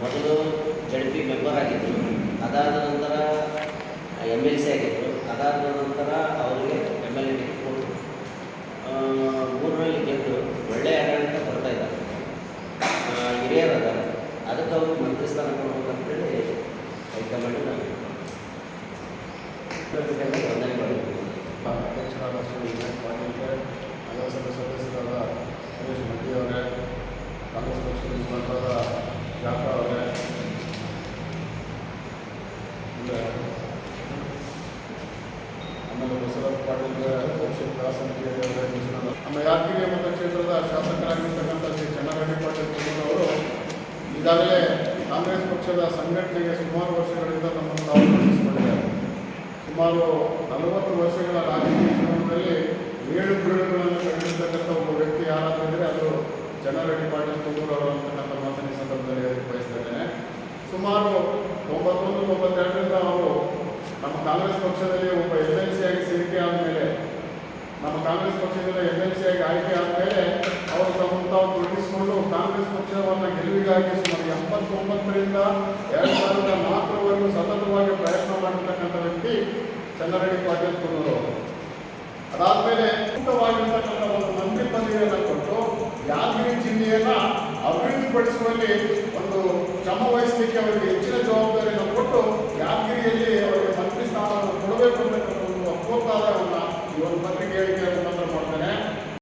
ಮೊದಲು Z P member ಆಗಿದ್ದರು. ಅದಾದ ನಂತರ ಎಂ ಎಲ್ ಸಿ ಆಗಿದ್ದರು. ಅದಾದ ನಂತರ ಅವರಿಗೆ ಎಂ ಎಲ್ ಎ ಟಿಕೆಟ್ ಕೊಟ್ಟರು. ಮೂರರಲ್ಲಿ ಗೆದ್ದರು ಒಳ್ಳೆಯ ಆಡಳಿತ ಬರ್ತಾ ಇದ್ದಾರೆ. ಆ, ಹಿರಿಯರದ ಅದಕ್ಕೆ ಅವರು ಮಂತ್ರಿ ಸ್ಥಾನ ಕೊಡ್ಬೇಕಂತೇಳಿ ಹೈಕಮಾಂಡ್ ನಾವು ವಂದನೆ ನಗರಸಭೆ ಸದಸ್ಯರಾದ ಸುರೇಶ್ ಅವರೇ ಕಾಂಗ್ರೆಸ್ ಪಕ್ಷದ ಮುಖಂಡರಾದ ಜಾಫರ್ ಅವರೇ ಆಮೇಲೆ ಬಸವರಾಜ ಪಾಟೀಲ್ಗೆ ಭವಿಷ್ಯ ನಮ್ಮ ಆಮೇಲೆ ಯಾದಗಿರಿ ಮತಕ್ಷೇತ್ರದ ಶಾಸಕರಾಗಿರ್ತಕ್ಕಂಥ ಶ್ರೀ ಚನ್ನರೆಡ್ಡಿ ಪಾಟೀಲ್ ಅವರು ಈಗಾಗಲೇ ಕಾಂಗ್ರೆಸ್ ಪಕ್ಷದ ಸಂಘಟನೆಗೆ ಸುಮಾರು ವರ್ಷಗಳಿಂದ ನಮ್ಮನ್ನು ತಾವು ತೊಡಗಿಸಿಕೊಂಡಿದ್ದಾರೆ ಸುಮಾರು ನಲವತ್ತು ವರ್ಷಗಳ ರಾಜಕೀಯ ಜೀವನದಲ್ಲಿ ಏಳು ಬೀಳುಗಳನ್ನು ಕಂಡಿರ್ತಕ್ಕಂಥ ಒಬ್ಬ ವ್ಯಕ್ತಿ ಯಾರಾದರೂ ಇದ್ದರೆ ಅದು ಚನ್ನಾರೆಡ್ಡಿ ಪಾಟೀಲ್ ತುಮೂರು ಅವರು ಅಂತಕ್ಕಂಥ ತೊಂಬತ್ತೊಂದು ತೊಂಬತ್ತೆರಡರಿಂದ ಅವರು ನಮ್ಮ ಕಾಂಗ್ರೆಸ್ ಪಕ್ಷದಲ್ಲಿ ಒಬ್ಬ ಎಲ್ ಸಿ ಆಗಿ ಸೇರಿಕೆ ಆದಮೇಲೆ, ನಮ್ಮ ಕಾಂಗ್ರೆಸ್ ಪಕ್ಷದಿಂದ ಎಲ್ ಸಿ ಆಗಿ ಆಯ್ಕೆ ಆದಮೇಲೆ ಅವರು ತಮ್ಮ ತಾವು ತೊಡಗಿಸಿಕೊಂಡು ಕಾಂಗ್ರೆಸ್ ಪಕ್ಷವನ್ನು ಗೆಲುವಿಗಾಗಿ ಸುಮಾರು ಎಪ್ಪತ್ತೊಂಬತ್ತರಿಂದ ಎರಡು ಸಾವಿರದ ನಾಲ್ಕರವರೆಗೂ ಸತತವಾಗಿ ಪ್ರಯತ್ನ ಮಾಡಿರ್ತಕ್ಕಂಥ ವ್ಯಕ್ತಿ ಚಂದ್ರರೆಡ್ಡಿ ಪಾಟೀಲ್ ಕುರುವರು ಅದಾದಮೇಲೆ ಸೂಕ್ತವಾಗಿರ್ತಕ್ಕಂಥ ಒಂದು ಮಂತ್ರಿ ಪದವಿಯನ್ನು ಕೊಟ್ಟು ಯಾದಗಿರಿ ಜಿಲ್ಲೆಯನ್ನ ಅಭಿವೃದ್ಧಿಪಡಿಸುವಲ್ಲಿ ಒಂದು